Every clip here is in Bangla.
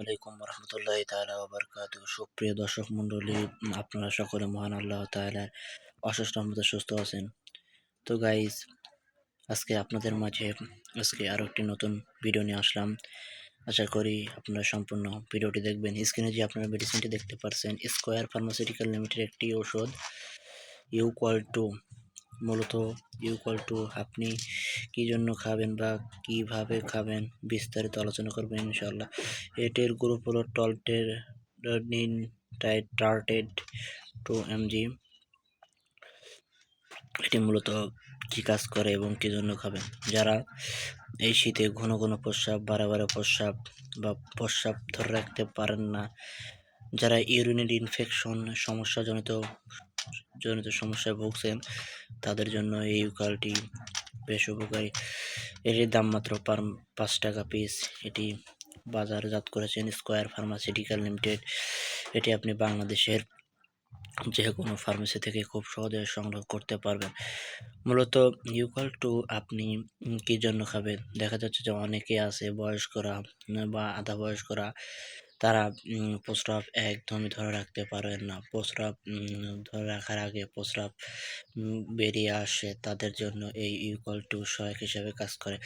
আলাইকুম রহমতুল্লাহ তালা বারকাত সুপ্রিয় দর্শক মণ্ডলী, আপনারা সকলে মহান আল্লাহ তালার অশেষ রহমতে সুস্থ আছেন। তো গাইজ আজকে আপনাদের মাঝে আজকে আরও একটি নতুন ভিডিও নিয়ে আসলাম। আশা করি আপনারা সম্পূর্ণ ভিডিওটি দেখবেন। স্ক্রিনে যে আপনারা মেডিসিনটি দেখতে পাচ্ছেন স্কোয়ার ফার্মাসিউটিক্যাল লিমিটেড একটি ওষুধ ইউকোয়াল টু মূলত ইউকল টু আপনি কি জন্য খাবেন বা কীভাবে খাবেন বিস্তারিত আলোচনা করবেন ইনশাল্লাহ এটির গ্রুপ হলো টলটের নিন টার্টেড টু এমজি এটি মূলত কি কাজ করে এবং কি জন্য খাবেন? যারা এই শীতে ঘন ঘন প্রস্রাব বারে প্রস্রাব বা প্রস্রাব ধরে রাখতে পারেন না, যারা ইউরিনারি ইনফেকশন সমস্যাজনিত, জনিত সমস্যায় ভুগছেন, তাদের জন্য এই ইউকালটি বেশ উপকারী। এটির দাম মাত্র পাঁচ টাকা পিস এটি বাজারজাত করেছেন স্কোয়ার ফার্মাসিউটিক্যাল লিমিটেড এটি আপনি বাংলাদেশের যে কোনো ফার্মেসি থেকে খুব সহজে সংগ্রহ করতে পারবেন। মূলত ইউকাল টু আপনি কী জন্য খাবেন? দেখা যাচ্ছে যে অনেকে আছে বয়স্করা বা আধা বয়স্করা তারা প্রস্রাব একদমই ধরে রাখতে পারেন না। প্রস্রাব ধরে রাখার আগে প্রস্রাব বেরিয়ে আসে তাদের জন্য এই ইউকল টু সহায়ক হিসেবে কাজ করে।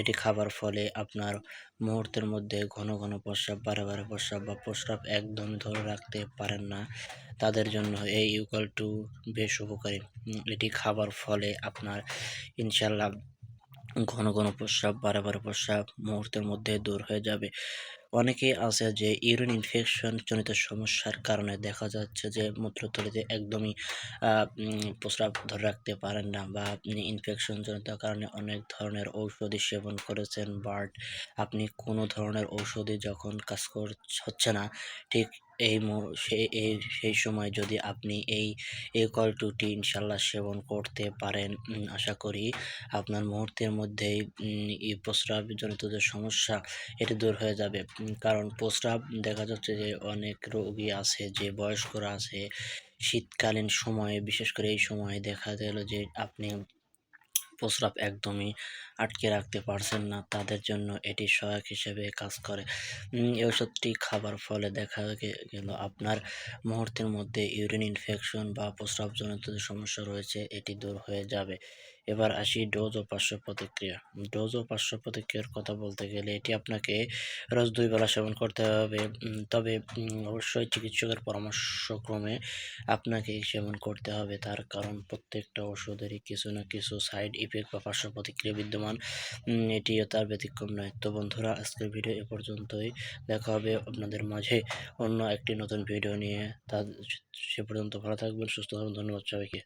এটি খাবার ফলে আপনার মুহূর্তের মধ্যে ঘন ঘন প্রস্রাব, বারে বারে প্রস্রাব বা প্রস্রাব একদম ধরে রাখতে পারেন না। তাদের জন্য এই ইউকল টু বেশ উপকারী। এটি খাবার ফলে আপনার ইনশাল্লাহ ঘন ঘন প্রস্রাব, বারে বারে প্রস্রাব মুহূর্তের মধ্যে দূর হয়ে যাবে। অনেকে আছে যে ইউরিন ইনফেকশন জনিত সমস্যার কারণে দেখা যাচ্ছে যে মূত্রথলিতে একদমই প্রস্রাব ধরে রাখতে পারেন না বা আপনি ইনফেকশন জনিত কারণে অনেক ধরনের ঔষধি সেবন করেছেন। বাট আপনি কোনো ধরনের ঔষধি যখন কাজ কর, হচ্ছে না, ঠিক এই এই, সেই সময় যদি আপনি এই এই কল টুটি ইনশাল্লাহ সেবন করতে পারেন আশা করি আপনার মুহূর্তের মধ্যেই প্রস্রাবজনিত যে সমস্যা, এটি দূর হয়ে যাবে। কারণ প্রস্রাব দেখা যাচ্ছে যে অনেক রোগী আছে, যে বয়স্করা আছে। শীতকালীন সময়ে, বিশেষ করে এই সময়ে দেখা গেল যে আপনি প্রস্রাব একদমই আটকে রাখতে পারছেন না। তাদের জন্য এটি সহায়ক হিসেবে কাজ করে। এই ওষুধটি খাবার ফলে দেখা গেল আপনার মুহূর্তের মধ্যে ইউরিন ইনফেকশন বা প্রস্রাবজনিত সমস্যা রয়েছে, এটি দূর হয়ে যাবে। এবার আসি ডোজ ও পার্শ্ব প্রতিক্রিয়া। ডোজ ও পার্শ্ব প্রতিক্রিয়ার কথা বলতে গেলে এটি আপনাকে রোজ দুই বেলা সেবন করতে হবে। তবে অবশ্যই চিকিৎসকের পরামর্শক্রমে আপনাকে সেবন করতে হবে। তার কারণ প্রত্যেকটা ওষুধেরই কিছু না কিছু সাইড ইফেক্ট বা পার্শ্ব প্রতিক্রিয়া বিদ্যমান। এটিও তার ব্যতিক্রম নয়। তো বন্ধুরা, আজকের ভিডিও এ পর্যন্তই। দেখা হবে আপনাদের মাঝে অন্য একটি নতুন ভিডিও নিয়ে। তা, সে পর্যন্ত ভালো থাকবেন, সুস্থ থাকবেন। ধন্যবাদ সবাইকে।